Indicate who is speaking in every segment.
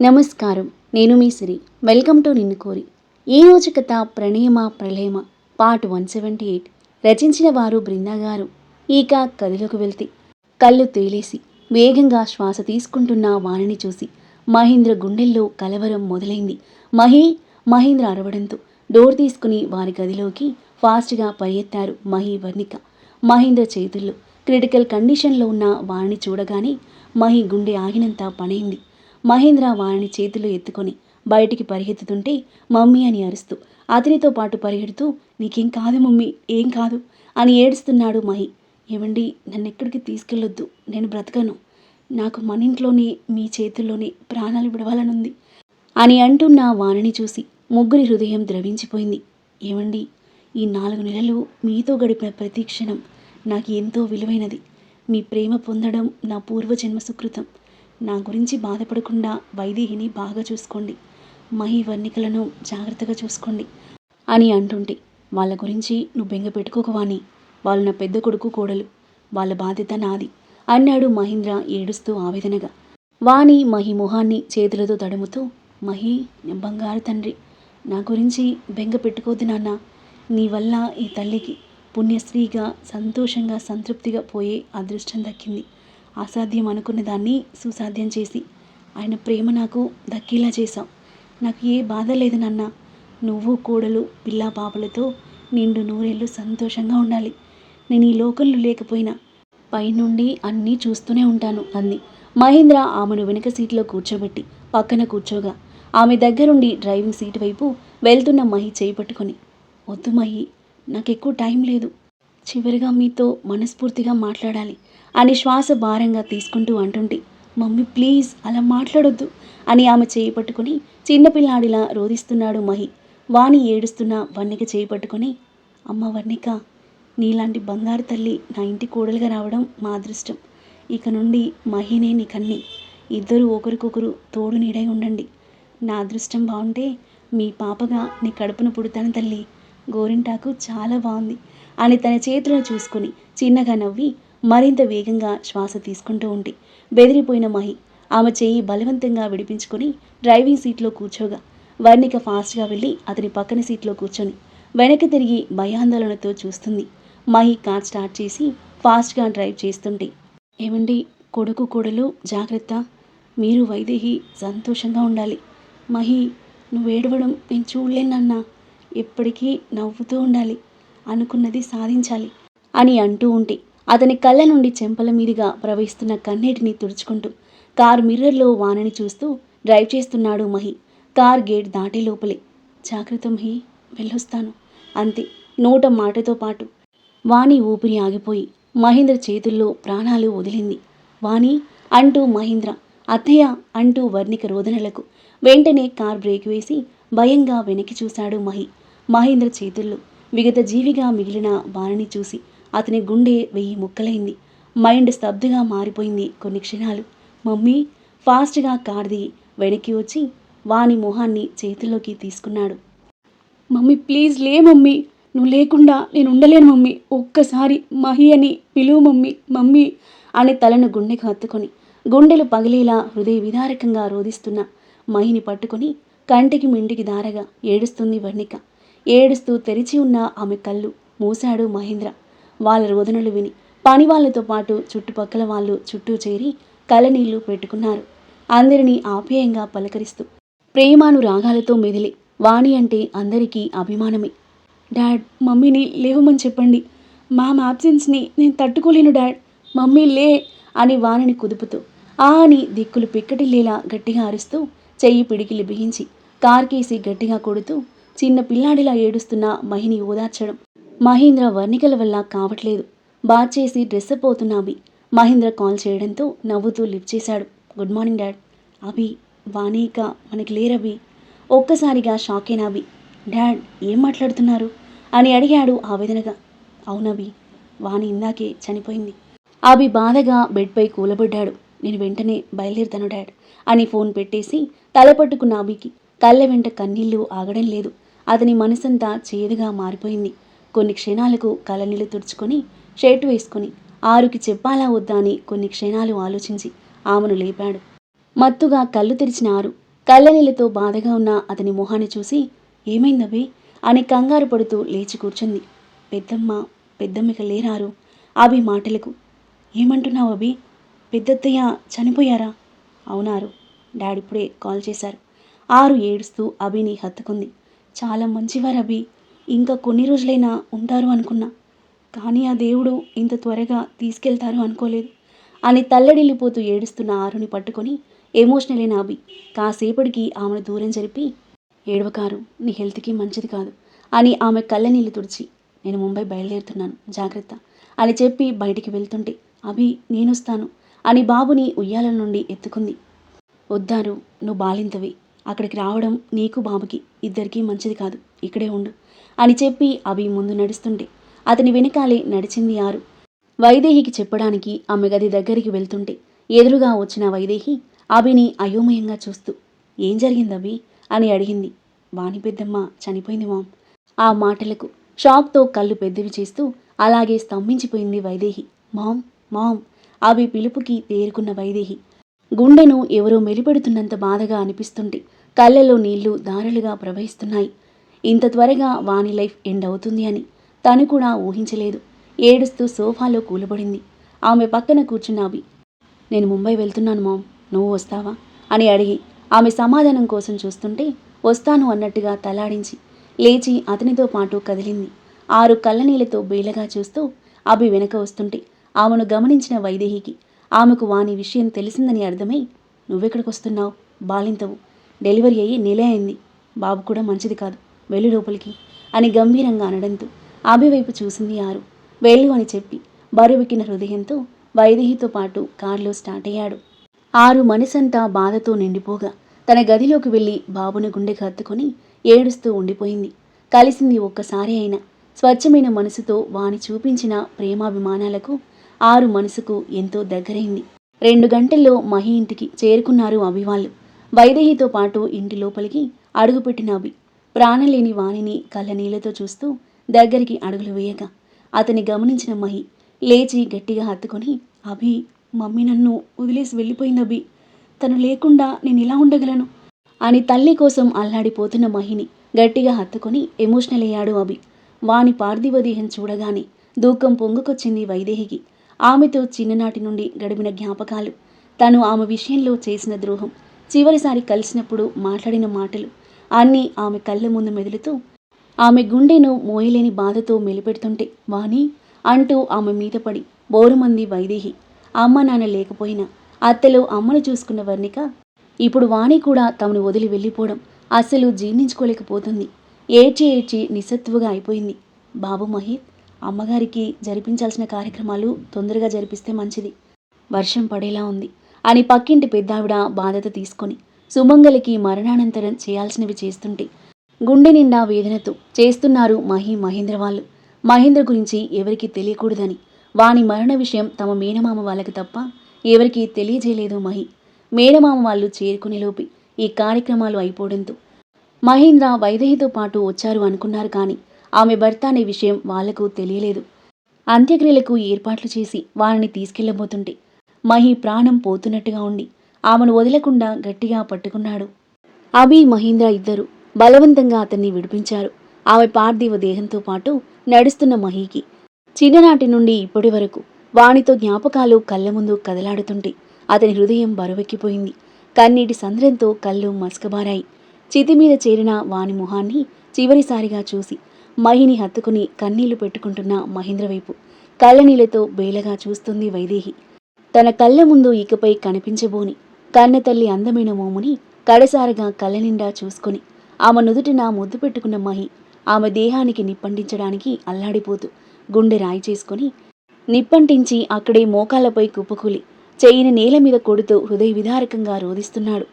Speaker 1: నమస్కారం. నేను మీ సిరి. Welcome to నిన్ను కోరి. ఈ రోజు కథ ప్రణయమ ప్రళయమ? Part one seventy eight. రచించిన వారు బృందాగారు ఇక కథలోకి వెళ్తే కళ్ళు తేలేసి వేగంగా శ్వాస తీసుకుంటున్న వాణిని చూసి మహేంద్ర గుండెల్లో కలవరం మొదలైంది. మహి మహేంద్ర అరవడంతో డోర్ తీసుకుని వారి గదిలోకి ఫాస్ట్గా పరిగెత్తారు మహి వర్ణిక. మహేంద్ర చేతుల్లో క్రిటికల్ కండిషన్లో ఉన్న వాణిని చూడగానే మహి గుండె ఆగినంత పనైంది. మహేంద్ర వాణిని చేతిలో ఎత్తుకొని బయటికి పరిగెత్తుతుంటే మమ్మీ అని అరుస్తూ అతనితో పాటు పరిగెడుతూ నీకేం కాదు మమ్మీ ఏం కాదు అని ఏడుస్తున్నాడు మహి. ఏమండి నన్ను ఎక్కడికి తీసుకెళ్ళొద్దు నేను బ్రతకను. నాకు మన ఇంట్లోనే మీ చేతుల్లోనే ప్రాణాలు విడవాలనుంది అని అంటున్న వాణిని చూసి ముగ్గురి హృదయం ద్రవించిపోయింది. ఏమండి ఈ నాలుగు నెలలు మీతో గడిపిన ప్రతి క్షణం నాకు ఎంతో విలువైనది. మీ ప్రేమ పొందడం నా పూర్వజన్మ సుకృతం. నా గురించి బాధపడకుండా వైదేహిని బాగా చూసుకోండి. మహి వర్ణికలను జాగ్రత్తగా చూసుకోండి అని అంటుంటే వాళ్ళ గురించి నువ్వు బెంగ పెట్టుకోకవాని వాళ్ళు నా పెద్ద కొడుకు కోడలు. వాళ్ళ బాధ్యత నాది అన్నాడు మహేంద్ర ఏడుస్తూ ఆవేదనగా. వాణి మహి మొహాన్ని చేతులతో తడుముతూ మహి బంగారు తండ్రి నా గురించి బెంగ పెట్టుకోవద్దు నాన్న. నీ వల్ల ఈ తల్లికి పుణ్యశ్రీగా సంతోషంగా సంతృప్తిగా పోయే అదృష్టం దక్కింది. అసాధ్యం అనుకున్న దాన్ని సుసాధ్యం చేసి. ఆయన ప్రేమ నాకు దక్కేలా చేశావు. నాకు ఏ బాధ లేదు నాన్న. నువ్వు కోడలు పిల్లా పాపలతో నిండు నూరేళ్ళు సంతోషంగా ఉండాలి. నేను ఈ లోకంలో లేకపోయినా పైనుండి అన్నీ చూస్తూనే ఉంటాను అంది. మహేంద్ర ఆమెను వెనుక సీట్లో కూర్చోబెట్టి పక్కన కూర్చోగా. ఆమె దగ్గరుండి డ్రైవింగ్ సీట్ వైపు వెళ్తున్న మహి చేయి పట్టుకొని వద్దు మహి నాకు ఎక్కువ టైం లేదు. చివరిగా మీతో మనస్ఫూర్తిగా మాట్లాడాలి అని శ్వాస భారంగా తీసుకుంటూ అంటుంటే మమ్మీ ప్లీజ్ అలా మాట్లాడొద్దు అని ఆమె చేయి పట్టుకుని చిన్నపిల్లాడిలా రోధిస్తున్నాడు మహి. వాణి ఏడుస్తున్న వన్నిక చేయి పట్టుకొని అమ్మ వర్ణిక నీలాంటి బంగారు తల్లి నా ఇంటి కోడలుగా రావడం మా అదృష్టం. ఇక నుండి మహినే నీ కన్ని. ఇద్దరు ఒకరికొకరు తోడు నీడై ఉండండి. నా అదృష్టం బాగుంటే మీ పాపగా నీ కడుపున పుడతాను తల్లి. గోరింటాకు చాలా బాగుంది. అని తన చేతులను చూసుకుని చిన్నగా నవ్వి మరింత వేగంగా శ్వాస తీసుకుంటూ ఉంటే బెదిరిపోయిన మహి ఆమె చేయి బలవంతంగా విడిపించుకొని డ్రైవింగ్ సీట్లో కూర్చోగా. వర్ణిక ఫాస్ట్గా వెళ్ళి అతని పక్కన సీట్లో కూర్చొని వెనక్కి తిరిగి భయాందోళనతో చూస్తుంది. మహి కార్ స్టార్ట్ చేసి ఫాస్ట్గా డ్రైవ్ చేస్తుంటే ఏమండి కొడుకు కోడలు జాగ్రత్త. మీరు వైదేహి సంతోషంగా ఉండాలి. మహి నువ్వు ఏడవడం నేను చూడలేనన్నా ఎప్పటికీ నవ్వుతూ ఉండాలి అనుకున్నది సాధించాలి అని అంటూ ఉంటే అతని కళ్ళ నుండి చెంపల మీదుగా ప్రవహిస్తున్న కన్నీటిని తుడుచుకుంటూ కార్ మిర్రర్లో వానని చూస్తూ డ్రైవ్ చేస్తున్నాడు మహి. కార్ గేట్ దాటే లోపలే. జాగ్రత్త మహి వెళ్ళొస్తాను. అంతే నోట మాటతో పాటు. వాణి ఊపిరి ఆగిపోయి మహేంద్ర చేతుల్లో ప్రాణాలు వదిలింది. వాణి అంటూ మహేంద్ర అత్తయ్య అంటూ వర్ణిక రోదనలకు వెంటనే కార్ బ్రేక్ వేసి భయంగా వెనక్కి చూశాడు మహి. మహేంద్ర చేతుల్లో విగత జీవిగా మిగిలిన వారిని చూసి అతని గుండె వెయ్యి ముక్కలైంది. మైండ్ స్తబ్దుగా మారిపోయింది కొన్ని క్షణాలు. మమ్మీ ఫాస్ట్గా కార్ది వెనక్కి వచ్చి వాని మొహాన్ని చేతుల్లోకి తీసుకున్నాడు. మమ్మీ ప్లీజ్ లే మమ్మీ. నువ్వు లేకుండా నేను ఉండలేను మమ్మీ. ఒక్కసారి మహి అని పిలువు మమ్మీ మమ్మీ అని తలను గుండెకు హత్తుకొని గుండెలు పగిలేలా హృదయ విదారకంగా రోధిస్తున్న మహిని పట్టుకొని కంటికి మింటికి దారగా ఏడుస్తుంది వర్ణిక. ఏడుస్తూ తెరిచి ఉన్న ఆమె కళ్ళు మూశాడు మహేంద్ర. వాళ్ళ రోదనలు విని పని వాళ్ళతో పాటు చుట్టుపక్కల వాళ్ళు చుట్టూ చేరి కలనీళ్ళు పెట్టుకున్నారు. అందరినీ ఆప్యాయంగా పలకరిస్తూ ప్రేమాను రాగాలతో మెదిలి వాణి అంటే అందరికీ అభిమానమే. డాడ్ మమ్మీని లేవమని చెప్పండి. మ్యామ్ ఆబ్సెన్స్ని నేను తట్టుకోలేను డాడ్. మమ్మీ లే అని వాణిని కుదుపుతూ ఆ అని దిక్కులు పిక్కటిల్లేలా గట్టిగా అరుస్తూ చెయ్యి పిడికిలి బిగించి కార్కేసి గట్టిగా కొడుతూ చిన్న పిల్లాడిలా ఏడుస్తున్న మహిని ఓదార్చడం మహేంద్ర వర్ణికల వల్ల కావట్లేదు. బాత్ చేసి డ్రెస్ అప్ మహేంద్ర కాల్ చేయడంతో నవ్వుతూ లిఫ్ట్ చేశాడు. Good morning dad. అభి వాణిక మనకి లేరవి ఒక్కసారిగా షాక్ అయిన అభి డాడ్ ఏం మాట్లాడుతున్నారు? అని అడిగాడు ఆవేదనగా. అవునభి వాణి ఇందాకే చనిపోయింది. అభి బాధగా బెడ్పై కూలబడ్డాడు. నేను వెంటనే బయలుదేరుతాను డాడ్ అని ఫోన్ పెట్టేసి తలపట్టుకున్న అభికి కళ్ళ వెంట కన్నీళ్ళు ఆగడం లేదు. అతని మనసంతా చేదుగా మారిపోయింది. కొన్ని క్షణాలకు కళ్ళనీళ్ళు తుడుచుకొని షర్ట్ వేసుకొని ఆరుకి చెప్పాలా వద్దా అని కొన్ని క్షణాలు ఆలోచించి ఆమెను లేపాడు. మత్తుగా కళ్ళు తెరిచిన ఆరు కళ్ళనీళ్ళతో బాధగా ఉన్న అతని మొహాన్ని చూసి ఏమైందవి అని కంగారు పడుతూ లేచి కూర్చుంది. పెద్దమ్మ పెద్దమ్మిక లేరారు. అభి మాటలకు ఏమంటున్నావు అభి? పెద్దత్తయ్య చనిపోయారా? అవునారు. డాడీ ఇప్పుడే కాల్ చేశారు. ఆరు ఏడుస్తూ అభిని హత్తుకుంది. చాలా మంచివారు అభి. ఇంకా కొన్ని రోజులైనా ఉంటారు అనుకున్నా. కానీ ఆ దేవుడు ఇంత త్వరగా తీసుకెళ్తారు అనుకోలేదు. అని తల్లడిల్లిపోతూ ఏడుస్తున్న ఆరుని పట్టుకొని ఎమోషనల్ అయిన అభి కాసేపటికి ఆమెను దూరం జరిపి ఏడవకారు నీ హెల్త్కి మంచిది కాదు అని ఆమె కళ్ళనీళ్ళు తుడిచి నేను ముంబై బయలుదేరుతున్నాను జాగ్రత్త అని చెప్పి బయటికి వెళ్తుంటే అభి నేనొస్తాను అని బాబుని ఉయ్యాల నుండి ఎత్తుకుంది. వద్దారు నువ్వు బాలింతవి. అక్కడికి రావడం నీకు బాబుకి ఇద్దరికీ మంచిది కాదు. ఇక్కడే ఉండు. అని చెప్పి అవి ముందు నడుస్తుంటే అతని వెనకాలే నడిచింది ఆరు. వైదేహికి చెప్పడానికి ఆమె గది దగ్గరికి వెళ్తుంటే ఎదురుగా వచ్చిన వైదేహి అభిని అయోమయంగా చూస్తూ ఏం జరిగింది అభి? అని అడిగింది. వాణి పెద్దమ్మ చనిపోయింది మామ్. ఆ మాటలకు షాక్తో కళ్ళు పెద్దవి చేస్తూ అలాగే స్తంభించిపోయింది వైదేహి. మామ్ మామ్ అవి పిలుపుకి తేరుకున్న వైదేహి గుండెను ఎవరో మెలిపెడుతున్నంత బాధగా అనిపిస్తుంటే కళ్ళలో నీళ్ళు దారులుగా ప్రవహిస్తున్నాయి. ఇంత త్వరగా వాని లైఫ్ ఎండ్ అవుతుంది అని తను కూడా ఊహించలేదు. ఏడుస్తూ సోఫాలో కూలబడింది. ఆమె పక్కన కూర్చున్న అభి నేను ముంబై వెళ్తున్నాను మామ్ నువ్వు వస్తావా? అని అడిగి ఆమె సమాధానం కోసం చూస్తుంటే వస్తాను అన్నట్టుగా తలాడించి లేచి అతనితో పాటు కదిలింది. ఆరు కళ్ళనీళ్ళతో బేలగా చూస్తూ అభి వెనక వస్తుంటే ఆమెను గమనించిన వైదేహికి ఆమెకు వాని విషయం తెలిసిందని అర్థమై నువ్వెక్కడికి వస్తున్నావు బాలింతవు. డెలివరీ అయ్యి నెలే అయింది. బాబు కూడా మంచిది కాదు. వెళ్ళు లోపలికి అని గంభీరంగా అనడంతో ఆమె వైపు చూసింది ఆరు. వెళ్ళు అని చెప్పి బరువెక్కిన హృదయంతో వైదేహితో పాటు కారులో స్టార్ట్ అయ్యాడు. ఆరు మనసంతా బాధతో నిండిపోగా తన గదిలోకి వెళ్ళి బాబుని గుండెకి హత్తుకొని ఏడుస్తూ ఉండిపోయింది. కలిసింది ఒక్కసారి అయినా స్వచ్ఛమైన మనసుతో వాని చూపించిన ప్రేమాభిమానాలకు ఆరు మనసుకు ఎంతో దగ్గరైంది. రెండు గంటల్లో మహి ఇంటికి చేరుకున్నారు అభివాళ్ళు వైదేహితో పాటు ఇంటి లోపలికి అడుగుపెట్టిన అభి. ప్రాణలేని వాణిని కళ్ళనీళ్ళతో చూస్తూ దగ్గరికి అడుగులు వేయగా అతని గమనించిన మహి లేచి గట్టిగా హత్తుకొని అభి మమ్మీ నన్ను వదిలేసి వెళ్ళిపోయింది అభి. తను లేకుండా నేను ఇలా ఉండగలను? అని తల్లి కోసం అల్లాడిపోతున్న మహిని గట్టిగా హత్తుకొని ఎమోషనల్ అయ్యాడు అభి. వాని పార్థివ దేహం చూడగానే దూకం పొంగుకొచ్చింది వైదేహికి. ఆమెతో చిన్ననాటి నుండి గడిపిన జ్ఞాపకాలు. తను ఆమె విషయంలో చేసిన ద్రోహం చివరిసారి కలిసినప్పుడు మాట్లాడిన మాటలు అన్నీ ఆమె కళ్ళ ముందు మెదులుతూ ఆమె గుండెను మోయలేని బాధతో మెలిపెడుతుంటే వాణి అంటూ ఆమె మీద పడి బోరుమంది వైదేహి అమ్మ నాన్న లేకపోయినా అత్తలో అమ్మను చూసుకున్న వర్ణిక ఇప్పుడు వాణి కూడా తమను వదిలి వెళ్ళిపోవడం అస్సలు జీర్ణించుకోలేకపోతుంది. ఏడ్చి ఏడ్చి నిస్సత్తువుగా అయిపోయింది. బాబు మహిత్ అమ్మగారికి జరిపించాల్సిన కార్యక్రమాలు తొందరగా జరిపిస్తే మంచిది. వర్షం పడేలా ఉంది. అని పక్కింటి పెద్దావిడ బాధ్యత తీసుకొని సుమంగలికి మరణానంతరం చేయాల్సినవి చేస్తుంటే గుండె నిండా వేదనతో చేస్తున్నారు మహి మహేంద్ర వాళ్ళు. మహేంద్ర గురించి ఎవరికి తెలియకూడదని వాని మరణ విషయం తమ మేనమామ వాళ్ళకి తప్ప ఎవరికీ తెలియజేయలేదు మహి. మేనమామ వాళ్ళు చేరుకునేలోపి ఈ కార్యక్రమాలు అయిపోవడంతో మహేంద్ర వైదేహితో పాటు వచ్చారు అనుకున్నారు కానీ ఆమె భర్త అనే విషయం వాళ్ళకు తెలియలేదు. అంత్యక్రియలకు ఏర్పాట్లు చేసి వారిని తీసుకెళ్ళబోతుంటే మహి ప్రాణం పోతున్నట్టుగా ఉండి ఆమెను వదలకుండా గట్టిగా పట్టుకున్నాడు. అభి మహీంద్ర ఇద్దరు బలవంతంగా అతన్ని విడిపించారు. ఆమె పార్థివ దేహంతో పాటు నడుస్తున్న మహికి చిన్ననాటి నుండి ఇప్పటి వరకు వానితో జ్ఞాపకాలు కళ్ళ ముందు కదలాడుతుంటే అతని హృదయం బరువెక్కిపోయింది. కన్నీటి సంద్రంతో కళ్ళు మసకబారాయి. చితి మీద చేరిన వాని మొహాన్ని చివరిసారిగా చూసి మహిని హత్తుకుని కన్నీళ్ళు పెట్టుకుంటున్న మహేంద్ర వైపు. కళ్ళనీళ్ళతో బేలగా చూస్తుంది వైదేహి. తన కళ్ళ ముందు ఇకపై కనిపించబోని కన్నతల్లి అందమైన మోముని కడసారగా కళ్ళనిండా చూసుకుని చూసుకొని ఆమె నుదుటిన ముద్దు పెట్టుకున్న మహి ఆమె దేహానికి నిప్పంటించడానికి అల్లాడిపోతూ గుండె రాయి చేసుకొని నిప్పంటించి అక్కడే మోకాలపై కుప్పకూలి చెయ్యిని నేల మీద కొడుతూ హృదయ విదారకంగా రోధిస్తున్నాడు.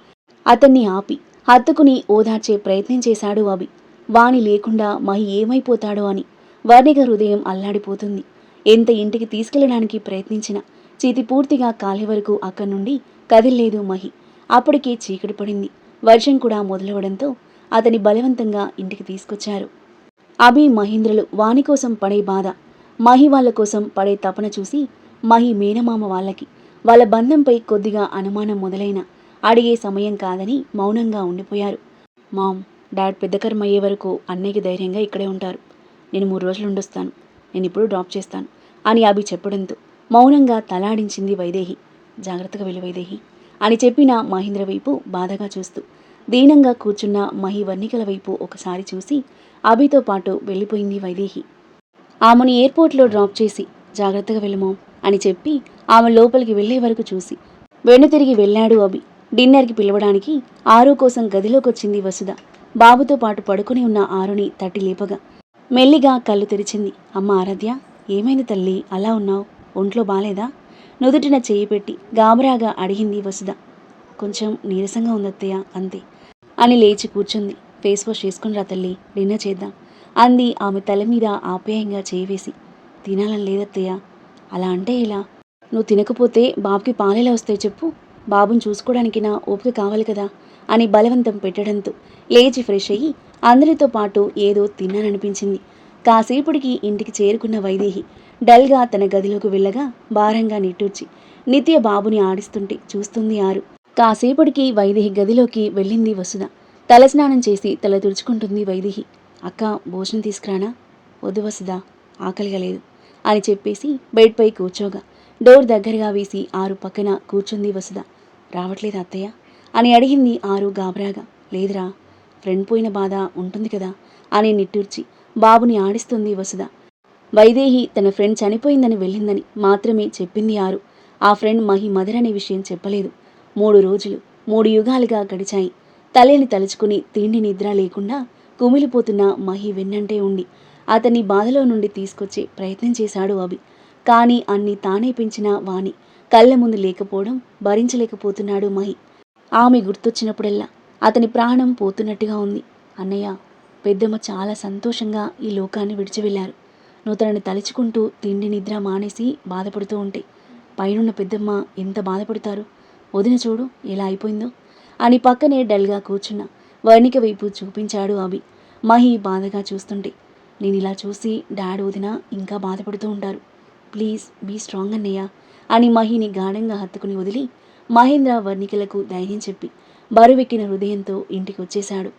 Speaker 1: అతన్ని ఆపి హత్తుకుని ఓదార్చే ప్రయత్నం చేశాడు అభి. వాణి లేకుండా మహి ఏమైపోతాడో అని వర్ణిక హృదయం అల్లాడిపోతుంది. ఎంత ఇంటికి తీసుకెళ్ళడానికి ప్రయత్నించినా చేతి పూర్తిగా కాలే వరకు అక్కడి నుండి కదిల్లేదు మహి. అప్పటికే చీకటి పడింది. వర్షం కూడా మొదలవడంతో అతని బలవంతంగా ఇంటికి తీసుకొచ్చారు. అభి మహేంద్రలు వాణి కోసం పడే బాధ మహి వాళ్ళ కోసం పడే తపన చూసి మహి మేనమామ వాళ్ళకి వాళ్ళ బంధంపై కొద్దిగా అనుమానం మొదలైన అడిగే సమయం కాదని మౌనంగా ఉండిపోయారు. మామ్ డాడ్ పెద్ద కర్మ అయ్యే వరకు అన్నయ్యకి ధైర్యంగా ఇక్కడే ఉంటారు. నేను మూడు రోజులు ఉండొస్తాను. నేను ఇప్పుడు డ్రాప్ చేస్తాను. అని అభి చెప్పడంతో మౌనంగా తలాడించింది వైదేహి. జాగ్రత్తగా వెళ్ళు వైదేహి. అని చెప్పిన మహేంద్ర వైపు బాధగా చూస్తూ దీనంగా కూర్చున్న మహి వర్ణికల వైపు ఒకసారి చూసి అభితో పాటు వెళ్ళిపోయింది వైదేహి. ఆమెను ఎయిర్పోర్ట్లో డ్రాప్ చేసి జాగ్రత్తగా వెళ్ళమో అని చెప్పి ఆమె లోపలికి వెళ్ళే వరకు చూసి వెనుతిరిగి వెళ్ళాడు అభి డిన్నర్కి పిలవడానికి ఆరు కోసం గదిలోకి వచ్చింది వసుధ. బాబుతో పాటు పడుకుని ఉన్న ఆరుని తట్టి లేపగా మెల్లిగా కళ్ళు తెరిచింది. అమ్మ ఆరాధ్య ఏమైంది తల్లి? అలా ఉన్నావు? ఒంట్లో బాలేదా? నుదుటిన చేయి పెట్టి గాబరాగా అడిగింది వసుధ. కొంచెం నీరసంగా ఉందత్తయ్య అంతే అని లేచి కూర్చుంది. ఫేస్ వాష్ చేసుకుని రా తల్లి డిన్నర్ చేద్దాం అంది ఆమె తల మీద ఆప్యాయంగా చేయివేసి తినాలని లేదత్తయ్య. అలా అంటే ఇలా నువ్వు తినకపోతే బాబుకి పాలెలా వస్తాయి చెప్పు. బాబుని చూసుకోవడానికి నా ఓపిక కావాలి కదా. అని బలవంతం పెట్టడంతో లేచి ఫ్రెష్ అయ్యి అందరితో పాటు ఏదో తిన్నాననిపించింది కాసేపటికి ఇంటికి చేరుకున్న వైదేహి డల్గా తన గదిలోకి వెళ్ళగా భారంగా నిట్టూర్చి నిత్య బాబుని ఆడిస్తుంటే చూస్తుంది ఆరు. కాసేపటికి వైదేహి గదిలోకి వెళ్ళింది వసుధ. తలస్నానం చేసి తల తుడుచుకుంటుంది వైదేహి. అక్క భోజనం తీసుకురానా? వద్దు వసుధ ఆకలిగా లేదు అని చెప్పేసి బెడ్పై కూర్చోగా. డోర్ దగ్గరగా వేసి ఆరు పక్కన కూర్చుంది వసుధ. రావట్లేదు అత్తయ్య? అని అడిగింది ఆరు గాబరాగా. లేదురా ఫ్రెండ్ పోయిన బాధ ఉంటుంది కదా అని నిట్టూర్చి బాబుని ఆడిస్తుంది వసుధ. వైదేహి తన ఫ్రెండ్ చనిపోయిందని వెళ్ళిందని మాత్రమే చెప్పింది ఆరు. ఆ ఫ్రెండ్ మహి మదర్ అనే విషయం చెప్పలేదు. మూడు రోజులు మూడు యుగాలుగా గడిచాయి. తల్లిని తలుచుకుని తిండి నిద్ర లేకుండా కుమిలిపోతున్న మహి వెన్నంటే ఉండి అతన్ని బాధలో నుండి తీసుకొచ్చే ప్రయత్నం చేశాడు అభి. కానీ అన్ని తానే పెంచిన వాణి కళ్ళ ముందు లేకపోవడం భరించలేకపోతున్నాడు మహి. ఆమె గుర్తొచ్చినప్పుడల్లా అతని ప్రాణం పోతున్నట్టుగా ఉంది. అన్నయ్య పెద్దమ్మ చాలా సంతోషంగా ఈ లోకాన్ని విడిచి వెళ్ళారు నువ్వు తనని తలుచుకుంటూ తిండి నిద్ర మానేసి బాధపడుతూ ఉంటే పైనున్న పెద్దమ్మ ఎంత బాధపడతారు? వదిన చూడు ఎలా అయిపోయిందో. అని పక్కనే డల్గా కూర్చున్న వర్ణిక వైపు చూపించాడు అభి. మహి బాధగా చూస్తుంటే నేను ఇలా చూసి డాడ్ వదిన ఇంకా బాధపడుతూ ఉంటారు. ప్లీజ్ బీ స్ట్రాంగ్ అన్నయ్య అని మహిని గాఢంగా హత్తుకుని వదిలి మహేంద్ర వర్ణికలకు ధైర్యం చెప్పి బరువెక్కిన హృదయంతో ఇంటికి వచ్చేశాడు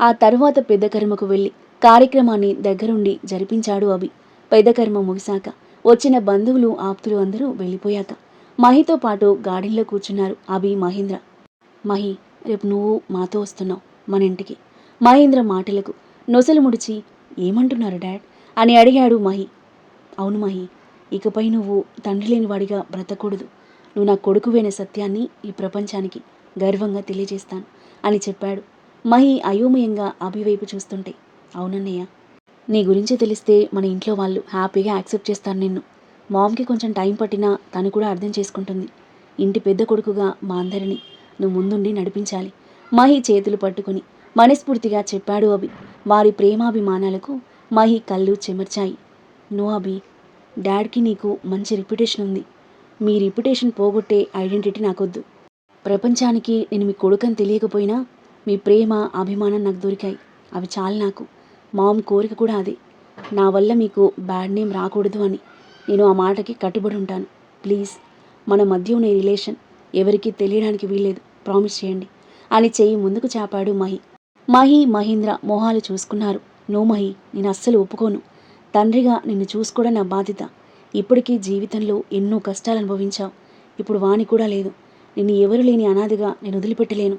Speaker 1: ఆ తరువాత పెద్ద కర్మకు వెళ్ళి కార్యక్రమాన్ని దగ్గరుండి జరిపించాడు అభి. పెద్ద కర్మ ముగిశాక వచ్చిన బంధువులు ఆప్తులు అందరూ వెళ్ళిపోయాక మహితో పాటు గాడిల్లో కూర్చున్నారు అభి మహేంద్ర. మహి రేపు నువ్వు మాతో వస్తున్నావు మన ఇంటికి. మహేంద్ర మాటలకు నొసలు ముడిచి ఏమంటున్నారు డాడ్? అని అడిగాడు మహి. అవును మహి ఇకపై నువ్వు తండ్రి లేని వాడిగా బ్రతకూడదు. నువ్వు నా కొడుకువైన సత్యాన్ని ఈ ప్రపంచానికి గర్వంగా తెలియజేస్తాను అని చెప్పాడు. మహి అయోమయంగా అభివైపు చూస్తుంటే అవునన్నయ్య నీ గురించి తెలిస్తే మన ఇంట్లో వాళ్ళు హ్యాపీగా యాక్సెప్ట్ చేస్తారు నిన్ను. మామ్కి కొంచెం టైం పట్టినా తను కూడా అర్థం చేసుకుంటుంది. ఇంటి పెద్ద కొడుకుగా మా అందరినీ నువ్వు ముందుండి నడిపించాలి. మహి చేతులు పట్టుకుని మనస్ఫూర్తిగా చెప్పాడు అభి. వారి ప్రేమాభిమానాలకు మహి కళ్ళు చెమర్చాయి. నో అభి డాడ్కి నీకు మంచి రిప్యుటేషన్ ఉంది. మీ రిప్యుటేషన్ పోగొట్టే ఐడెంటిటీ నాకొద్దు. ప్రపంచానికి నేను మీ కొడుకని తెలియకపోయినా మీ ప్రేమ అభిమానం నాకు దొరికాయి. అవి చాలు నాకు. మామ్ కోరిక కూడా అదే. నా వల్ల మీకు బ్యాడ్ నేమ్ రాకూడదు అని నేను ఆ మాటకి కట్టుబడి ఉంటాను. ప్లీజ్ మన మధ్య ఉన్న రిలేషన్ ఎవరికీ తెలియడానికి వీల్లేదు. ప్రామిస్ చేయండి. అని చెయ్యి ముందుకు చాపాడు మహి. మహి మహీంద్ర మొహాలు చూసుకున్నారు. నో మహి నేను అస్సలు ఒప్పుకోను. తండ్రిగా నిన్ను చూసుకోవడం నా బాధ్యత. ఇప్పటికీ జీవితంలో ఎన్నో కష్టాలు అనుభవించావు. ఇప్పుడు వాణి కూడా లేదు. నిన్ను ఎవరు లేని అనాథగా నేను వదిలిపెట్టలేను.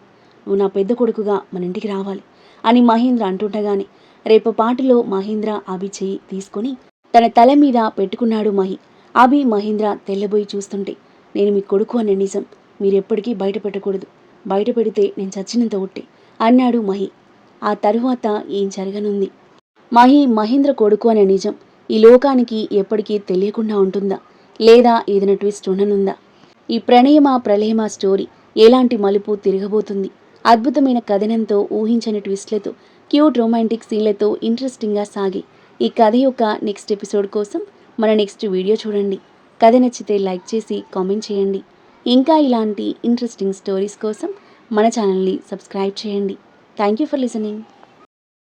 Speaker 1: నువ్వు నా పెద్ద కొడుకుగా మన ఇంటికి రావాలి అని మహేంద్ర అంటుండగానే రేపు పాటిలో మహేంద్ర అభి చెయ్యి తీసుకొని తన తల మీద పెట్టుకున్నాడు మహి. అభి మహేంద్ర తెల్లబోయి చూస్తుంటే నేను మీ కొడుకు అనే నిజం మీరెప్పటికీ బయట పెట్టకూడదు బయట పెడితే నేను చచ్చినంత ఒట్టే అన్నాడు మహి. ఆ తరువాత ఏం జరగనుంది? మహి మహేంద్ర కొడుకు అనే నిజం ఈ లోకానికి ఎప్పటికీ తెలియకుండా ఉంటుందా? లేదా ఏదైనా ట్విస్ట్ ఉండనుందా? ఈ ప్రణయమా ప్రళయమా స్టోరీ ఎలాంటి మలుపు తిరగబోతుంది? అద్భుతమైన కథనంతో ఊహించని ట్విస్ట్లతో క్యూట్ రొమాంటిక్ సీన్లతో ఇంట్రెస్టింగ్గా సాగి ఈ కథ యొక్క నెక్స్ట్ ఎపిసోడ్ కోసం మన నెక్స్ట్ వీడియో చూడండి. కథ నచ్చితే లైక్ చేసి కామెంట్ చేయండి. ఇంకా ఇలాంటి ఇంట్రెస్టింగ్ స్టోరీస్ కోసం మన ఛానల్ని సబ్స్క్రైబ్ చేయండి. Thank you for listening.